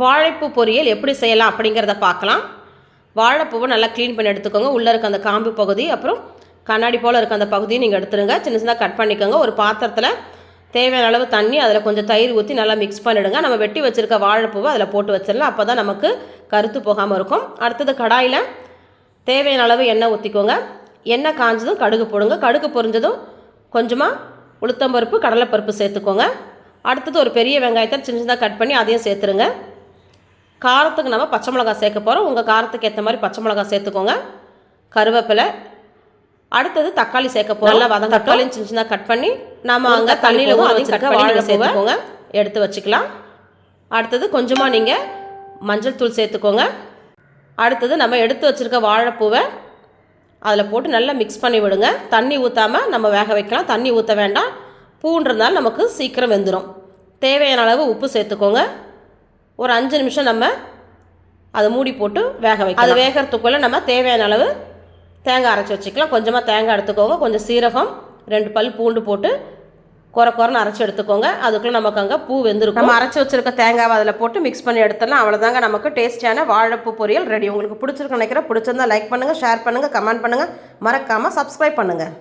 வாழைப்பூ பொரியல் எப்படி செய்யலாம் அப்படிங்கிறத பார்க்கலாம். வாழைப்பூவை நல்லா க்ளீன் பண்ணி எடுத்துக்கோங்க. உள்ளே இருக்க அந்த காம்பு பகுதி அப்புறம் கண்ணாடி போல் இருக்க அந்த பகுதியை நீங்கள் எடுத்துருங்க. சின்ன சின்னதாக கட் பண்ணிக்கோங்க. ஒரு பாத்திரத்தில் தேவையான அளவு தண்ணி அதில் கொஞ்சம் தயிர் ஊற்றி நல்லா மிக்ஸ் பண்ணிவிடுங்க நம்ம வெட்டி வச்சுருக்க வாழைப்பூவை அதில் போட்டு வச்சிடலாம். அப்போ தான் நமக்கு கருத்து போகாமல் இருக்கும். அடுத்தது கடாயில் தேவையான அளவு எண்ணெய் ஊற்றிக்கோங்க எண்ணெய் காஞ்சதும் கடுகு போடுங்க. கடுகு பொரிஞ்சதும் கொஞ்சமாக உளுத்தம்பருப்பு கடலைப்பருப்பு சேர்த்துக்கோங்க. அடுத்தது ஒரு பெரிய வெங்காயத்தை சின்ன சின்னதாக கட் பண்ணி அதையும் சேர்த்துருங்க. காரத்துக்கு நம்ம பச்சை மிளகாய் சேர்க்க போகிறோம் உங்கள் காரத்துக்கு ஏற்ற மாதிரி பச்சை மிளகாய் சேர்த்துக்கோங்க. கருவேப்பிலை. அடுத்தது தக்காளி சேர்க்க போகிறோம் நல்லா வதங்க தக்காளியும் சின்ன சின்னதாக கட் பண்ணி நம்ம அங்கே தண்ணியில் ஊற வச்சுருக்க வாழை சேர்த்துக்கோங்க. எடுத்து வச்சுக்கலாம். அடுத்தது கொஞ்சமாக நீங்கள் மஞ்சள் தூள் சேர்த்துக்கோங்க. அடுத்தது நம்ம எடுத்து வச்சுருக்க வாழைப்பூவை அதில் போட்டு நல்லா மிக்ஸ் பண்ணி விடுங்க. தண்ணி ஊற்றாமல் நம்ம வேக வைக்கலாம். தண்ணி ஊற்ற வேண்டாம். பூன்றதுனால நமக்கு சீக்கிரம் வெந்துடும் தேவையான அளவு உப்பு சேர்த்துக்கோங்க. ஒரு அஞ்சு நிமிஷம் நம்ம அதை மூடி போட்டு வேக வைக்கலாம். அது வேகிறதுக்குள்ளே நம்ம தேவையான அளவு தேங்காய் அரைச்சி வச்சுக்கலாம். கொஞ்சமாக தேங்காய் எடுத்துக்கோங்க. கொஞ்சம் சீரகம் ரெண்டு பல் பூண்டு போட்டு குறை குறைன்னு அரைச்சி எடுத்துக்கோங்க. அதுக்குள்ளே நமக்கு அங்கே பூ வெந்திருக்கும். நம்ம அரைச்சி வச்சிருக்க தேங்காவை அதில் போட்டு மிக்ஸ் பண்ணி எடுத்துடலாம். அவ்வளோதாங்க நமக்கு டேஸ்டியான வாழைப்பூ பொரியல் ரெடி உங்களுக்கு பிடிச்சிருக்கு நினைக்கிறேன். பிடிச்சிருந்தா லைக் பண்ணுங்கள் ஷேர் பண்ணுங்கள் கமெண்ட் பண்ணுங்கள் மறக்காமல் சப்ஸ்கிரைப் பண்ணுங்கள்